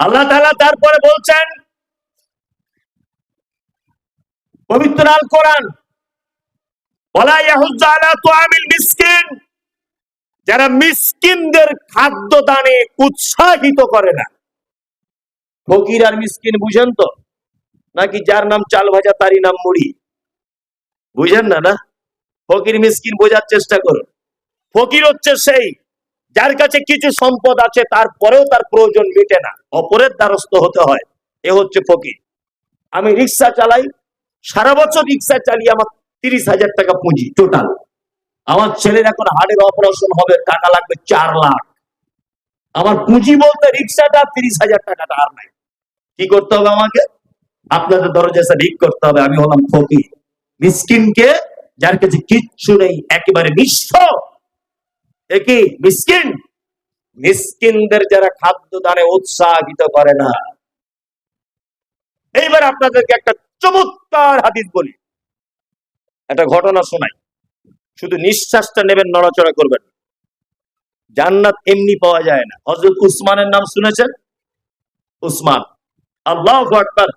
আল্লাহ তাআলা তারপরে বলছেন, পবিত্র আল কোরআন যারা মিসকিনদের খাদ্য দানে উৎসাহিত করে না। ফকির আর মিসকিন বুঝেন তো? নাকি যার নাম চাল ভাজা তারই নাম মুড়ি? বুঝেন না না? ফকির মিসকিন বোঝার চেষ্টা করুন। ফকির হচ্ছে সেই যার কাছে কিছু সম্পদ আছে, তারপরেও তার প্রয়োজন মিটে না। অপরের দ্বারস্থ হতে হয়। এ হচ্ছে ফকির। আমি রিক্সা চালাই। সারা বছর রিক্সা চালিয়ে আমার তিরিশ হাজার টাকা পুঁজি টোটাল আমার ছেলের এখন হার্টের অপারেশন হবে, টাকা লাগবে চার লাখ। আমার পুঁজি বলতে রিক্সাটা তিরিশ হাজার টাকাটা আর নাই। কি করতে হবে আমাকে? আপনাদের দরজা ভিক করতে হবে। আমি হলাম ফকির। মিসকিনকে, যার কাছে কিচ্ছু নেই, একেবারে নিঃস্ব। একই মিসকিন? মিসকিনদের যারা খাদ্য দানে উৎসাহিত করে না। এইবার আপনাদেরকে একটা চমৎকার হাদিস বলি। একটা ঘটনা শোনাই। শুধু নিঃশ্বাসটা নেবেন, নড়াচড়া করবেন জান্নাত এমনি পাওয়া যায় না। হজরত উসমানের নাম শুনেছেন? উসমান। আল্লাহ আকবার।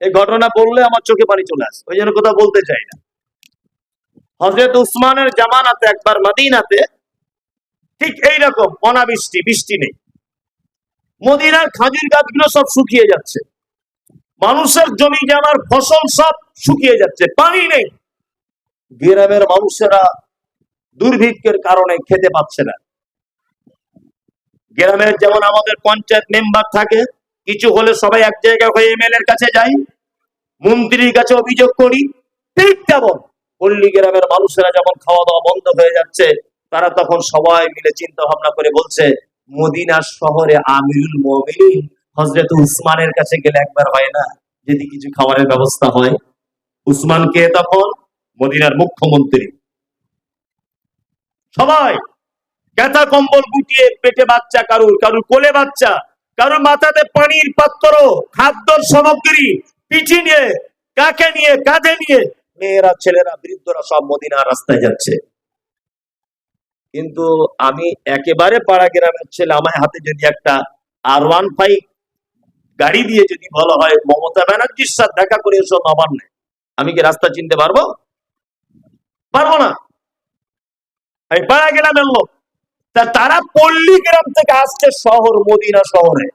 এই ঘটনা বললে আমার চোখে পানি চলে আসে। ওই জন্য কোথাও বলতে চাই না। হজরত উসমানের জামানাতে একবার মদিনাতে ঠিক এইরকম, অনাবৃষ্টি, বৃষ্টি নেই। মদিনার খাজির গাছগুলো সব শুকিয়ে যাচ্ছে। মানুষের জমি জামার ফসল সব শুকিয়ে যাচ্ছে, পানি নেই। গ্রামের মানুষেরা দুর্ভিক্ষের কারণে খেতে পাচ্ছে না। গ্রামের যেমন আমাদের পঞ্চায়েত মেম্বার থাকে, কিছু হলে সবাই এক জায়গায় হয়ে এমএলএ এর কাছে যাই, মন্ত্রীর কাছে অভিযোগ করি, ঠিক তেমন। পল্লী গ্রামের মানুষেরা যখন খাওয়া দাওয়া বন্ধ হয়ে যাচ্ছে তারা তখন সবাই মিলে চিন্তা ভাবনা করে বলছে, মদিনার শহরে আমিরুল মোমিনিন হজরত উসমানের কাছে গেলে একবার হয় না, যদি কিছু খাবারের ব্যবস্থা হয়। উসমান কে তখন? মদিনার মুখ্যমন্ত্রী। সবাই ক্যাথা কম্বল গুটিয়ে পেটে বাচ্চা, কারুর কারুর কোলে বাচ্চা, কারুর মাথাতে পানির পাত্র খাদ্য সামগ্রী, পিঠি নিয়ে, কাকে নিয়ে, কাঁধে নিয়ে, মেয়েরা, ছেলেরা, বৃদ্ধরা সব মদিনার রাস্তায় যাচ্ছে। কিন্তু আমি একেবারে পাড়া গ্রামের ছেলে, আমার হাতে যদি একটা আর ওয়ান ফাইভ গাড়ি দিয়ে যদি বলা হয়, মমতা ব্যানার্জির সাথে দেখা করে এসো নবান্নে আমি কি রাস্তা চিনতে পারব? পারব না। আমি পাড়া গ্রামের লোক। তা তারা পল্লী গ্রাম থেকে আসছে শহর, মদিনা শহরে।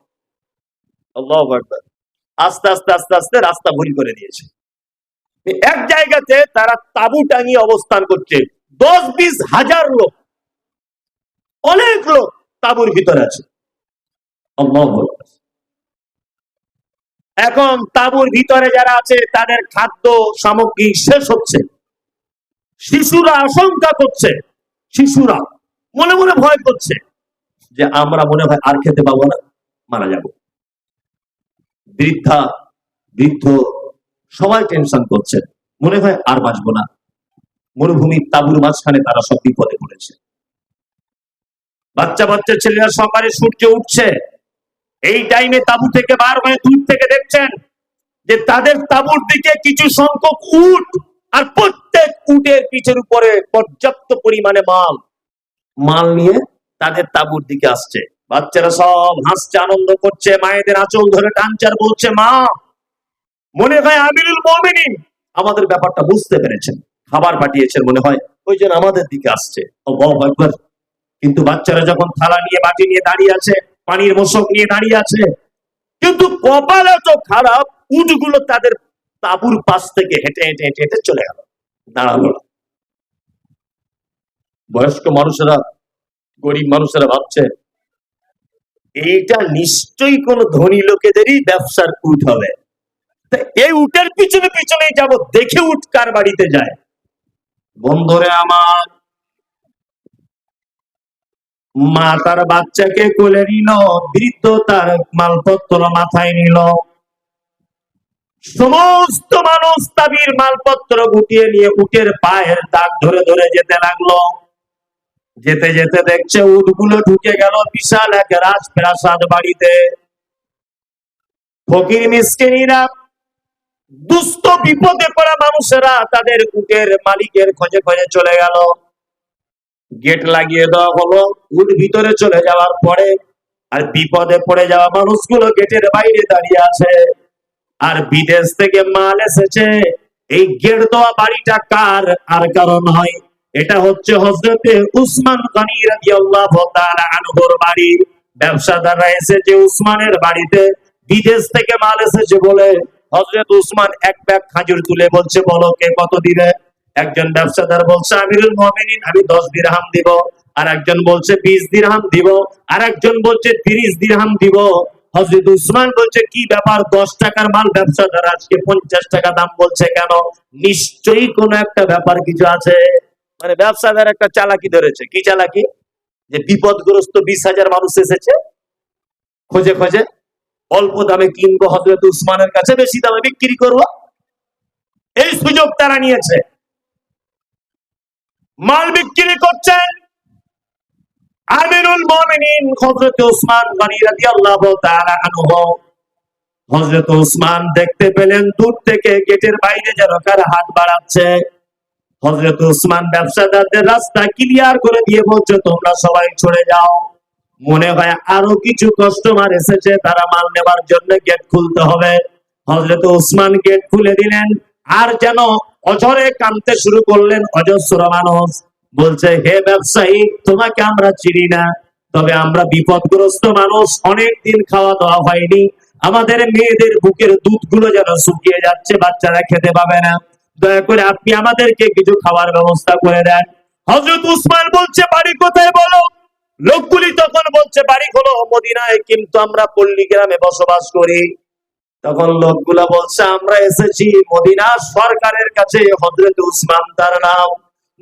আস্তে আস্তে আস্তে আস্তে রাস্তা ভুল করে দিয়েছে। এক জায়গাতে তারা তাবু টাঙিয়ে অবস্থান করছে। দশ বিশ হাজার লোক। অনেক লোক তাবুর ভিতরে আছে। এখন তাবুর ভিতরে যারা আছে, তাদের খাদ্য সামগ্রী শেষ হচ্ছে। শিশুরা আশঙ্কা করছে, শিশুরা মনে মনে ভয় করছে যে আমরা মনে হয় আর খেতে পাবো না, মারা যাব। বৃদ্ধা, বৃদ্ধ সবাই টেনশন করছে, মনে হয় আর বাঁচবো না। মরুভূমির তাবুর মাঝখানে তারা সব বিপদে পড়েছে। বাচ্চা বাচ্চা ছেলেরা সকালে সূর্য উঠছে। এই টাইমে তাবু থেকে বার হয়ে দূর থেকে দেখছেন যে তাদের তাবুর দিকে কিছু সংখ্যক উট আর প্রত্যেক উটের পিঠের উপরে পর্যাপ্ত পরিমাণে মাল। মাল নিয়ে তাদের তাবুর দিকে আসছে। বাচ্চারা সব হাসছে, আনন্দ করছে, মায়েদের আঁচল ধরে টানচার বলছে, মা, মনে হয় আমিরুল মমিনিন। আমাদের ব্যাপারটা বুঝতে পেরেছেন। খাবার পাঠিয়েছেন মনে হয়। ওই জন্য আমাদের দিকে আসছে। আল্লাহু আকবার। কিন্তু বাচ্চারা যখন থালা নিয়ে, বাটি নিয়ে দাঁড়িয়ে আছে, পানির মশক নিয়ে দাঁড়িয়ে আছে, কিন্তু কপাল এত খারাপ, উটগুলো তাদের তাবুর পাশ থেকে হেঁটে হেঁটে হেঁটে হেঁটে চলে গেল। দাঁড়াল না। বয়স্ক মানুষেরা, গরিব মানুষেরা ভাবছে, এইটা নিশ্চয়ই কোন ধনী লোকেদেরই ব্যবসার উঠ হবে। এই উটের পিছনে পিছনে যাব, দেখে উঠ কার বাড়িতে যায়? বন্ধরে আমার মা তার বাচ্চাকে কোলে নিল, বৃদ্ধ তার মালপত্র মাথায় নিল। সমস্ত মানুষ তাবির মালপত্র গুটিয়ে নিয়ে উটের পায়ের দাগ ধরে ধরে যেতে লাগল। যেতে যেতে দেখছে উটগুলো ঢুকে গেল বিশাল এক রাজপ্রাসাদ বাড়িতে। ফকির মিসকিনীরা দুস্থ বিপদে পড়া মানুষেরা তাদের উটের মালিকের খোঁজে খোঁজে চলে গেল। গেট লাগিয়ে দেওয়া হলো। উট ভিতরে চলে যাওয়ার পরে আর বিপদে পড়ে যাওয়া মানুষগুলো গেটের বাইরে দাঁড়িয়ে আছে। আর বিদেশ থেকে মাল এসেছে। এই গেট দেওয়া বাড়িটা কার? আর কারণ হয়, এটা হচ্ছে হজরতে উসমান গনি রাদিয়াল্লাহু বাড়ি। ব্যবসাদাররা এসেছে উসমানের বাড়িতে। বিদেশ থেকে মাল এসেছে বলে হজরত উসমান এক ব্যাগ খাজুর তুলে বলছে, বলো কে কত দিবে একজন ব্যবসাদার বলছে, আমিরুল মুমিনিন, আমি দশ দিরহাম দিব। আর একজন বলছে, বিশ দিরহাম দিব। আর একজন বলছে, তিরিশ দিরহাম দিব। হজরত উসমান বলছে, কি ব্যাপার, দশ টাকার মাল ব্যবসাদার আজকে পঞ্চাশ টাকা দাম বলছে কেন? নিশ্চয়ই কোনো একটা ব্যাপার কিছু আছে। মানে ব্যবসাদার একটা চালাকি ধরেছে। কি চালাকি? যে বিপদগ্রস্ত বিশ হাজার মানুষ এসেছে, খোঁজে খোঁজে, অল্প দামে কিনবো হজরত উসমানের কাছে বেশি দামে বিক্রি করব। এই সুযোগ তারা নিয়েছে। মাল বিক্রি করছেন আমিরুল মুমিনিন হযরত ওসমান গনি রাদিয়াল্লাহু তাআলা আনহু। হযরত ওসমান দেখতে পেলেন দূর থেকে গেটের বাইরে যেন কার হাত বাড়াচ্ছে। হযরত ওসমান ব্যবসাদারদের রাস্তা ক্লিয়ার করে দিয়ে বলছে, তোমরা সবাই চলে যাও। মনে হয় আরও কিছু কাস্টমার এসেছে, তারা মাল নেবার জন্য গেট খুলতে হবে। হযরত ওসমান গেট খুলে দিলেন। আর যেন অঝরে কানতে শুরু করলেন অজস্র মানুষ। বলছে, হে ব্যবসায়ী, তোমাকে আমরা চিনি না, তবে আমরা বিপদগ্রস্ত মানুষ অনেক দিন খাওয়া দাওয়া হয়নি। আমাদের মেয়েদের বুকের দুধগুলো যেন শুকিয়ে যাচ্ছে, বাচ্চারা খেতে পাবে না। দয়া করে আপনি আমাদেরকে কিছু খাওয়ার ব্যবস্থা করে দেন। হজরত উসমান বলছে, বাড়ি কোথায় বলো? লোকগুলি তখন বলছে, বাড়ি হলো মদিনায়, কিন্তু আমরা পল্লী গ্রামে বসবাস করি। তখন লোকগুলা বলছে, আমরা এসেছি মদিনা সরকারের কাছে হজরত উসমান তার নাম।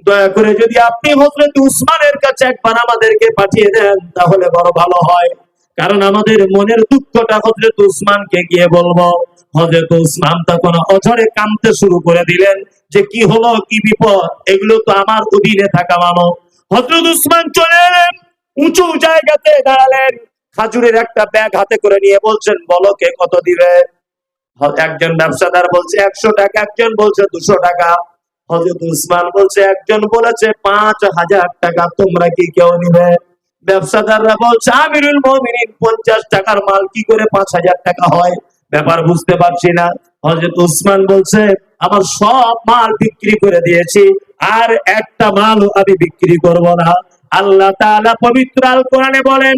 দয়া করে যদি আপনি হজরত উসমানের কাছে একবার আমাদেরকে পাঠিয়ে দেন, তাহলে বড় ভালো হয়। কারণ আমাদের মনের দুঃখটা হজরত উসমানকে গিয়ে বলব। হজরত উসমান তখন অঝরে কাঁদতে শুরু করে দিলেন যে, কি হলো? কি বিপদ? এগুলো তো আমার অধীনে থাকা মানো হজরত উসমান চলে এলেন, উঁচু জায়গাতে দাঁড়ালেন। খাজুরের একটা ব্যাগ হাতে করে নিয়ে বলছেন, বলো কে কত দিবে? একজন ব্যবসাদার বলছে একশো টাকা, একজন বলছে দুশো টাকা। হজরত উসমান বলছে, একজন বলেছে পাঁচ হাজার টাকা, তোমরা কি কেউ নিবে? ব্যবসাদাররা বলছে, আমিরুল মমিনিন, পঞ্চাশ টাকার মাল, কি করে পাঁচ হাজার টাকা হয়? ব্যাপার বুঝতে পারছি না। হজরত উসমান বলছে, আমার সব মাল বিক্রি করে দিয়েছি, আর একটা মাল আমি বিক্রি করব না। আল্লাহ তাআলা পবিত্র আল কোরআনে বলেন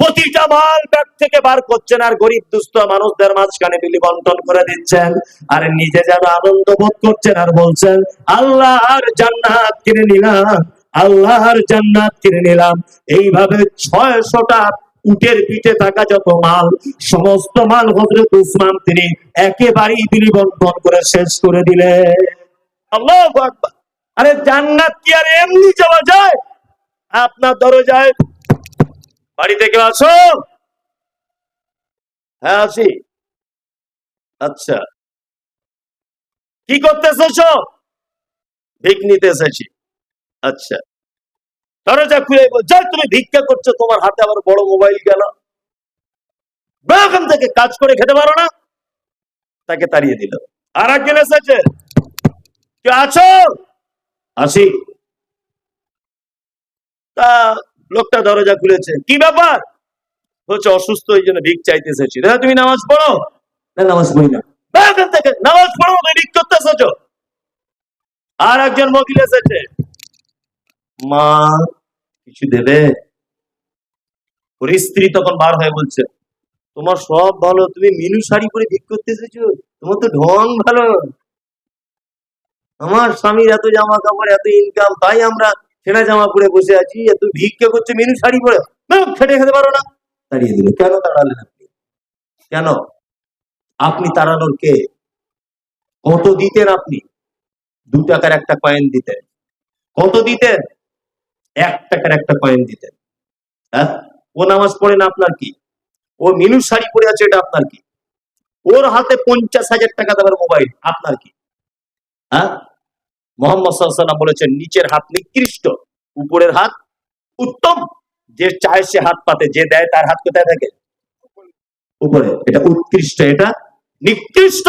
প্রতিটা মাল ব্যাগ থেকে বার করছেন আর গরিব, দুস্থ মানুষদের মাঝখানে বিলি বন্টন করে দিচ্ছেন। আর নিজে যেন আনন্দ বোধ করছেন আর বলছেন আল্লাহর জান্নাত কিনে নিলাম আল্লাহর জান্নাত কিনে নিলাম। এইভাবে ছয়শটা উটের পিঠে থাকা যত মাল, সমস্ত মাল হজরত উসমান তিনি একেবারেই বিলি বন্টন করে শেষ করে দিলেন। আল্লাহ আরে জান্নাত কি আর এমনি যাওয়া যায়? আপনার দরজায় বাড়ি থেকে আসো হ্যাঁ আসি আচ্ছা। কি করতে এসেছ ভিক নিতে এসেছি। আচ্ছা। দরজা খুলে যাই তুমি ভিক্ষা করছ, তোমার হাতে আবার বড় মোবাইল গেল। থেকে, কাজ করে খেতে পারো না। তাকে তাড়িয়ে দিল। আর একজন এসেছে। কে আছো? আসি তা লোকটা দরজা খুলেছে। কি ব্যাপার? হচ্ছে অসুস্থ এই জন্য ভিক চাইতে এসেছি তুমি নামাজ পড়ো? না নামাজ পড়ি না। নামাজ পড়ো তুমি ভিক আর একজন মহিলা এসেছে। মা কিছু দেবে? ওর স্ত্রী তখন বার হয়ে বলছে তোমার সব ভালো তুমি মিনু শাড়ি পরে ভিক করতে এসেছ তোমার তো ঢং ভালো। আমার স্বামীর এত জামা কাপড় এত ইনকাম তাই আমরা ছেঁড়া জামা পরে বসে আছি এত ভিক্ষা করছে মিনু শাড়ি পরে। না, খেতে পারো না। তাড়িয়ে দিল। কেন তাড়ালেন আপনি? কেন? আপনি তাড়ানোর কে? কত দিতেন আপনি? দু টাকার একটা কয়েন দিতেন। কত দিতেন? এক টাকার একটা কয়েন দিতেন। হ্যাঁ? ও নামাজ পড়ে না আপনার কি? ও মিনু শাড়ি পরে আছে এটা আপনার কি? ওর হাতে পঞ্চাশ হাজার টাকা দেওয়ার মোবাইল আপনার কি? হ্যাঁ? মোহাম্মদ সাল্লাম বলেছেন, নিচের হাত নিকৃষ্ট, উপরের হাত উত্তম। যে চায় সে হাত পাতে, যে দেয় তার হাত কোথায় থাকে? উপরে। এটা উৎকৃষ্ট, এটা নিকৃষ্ট।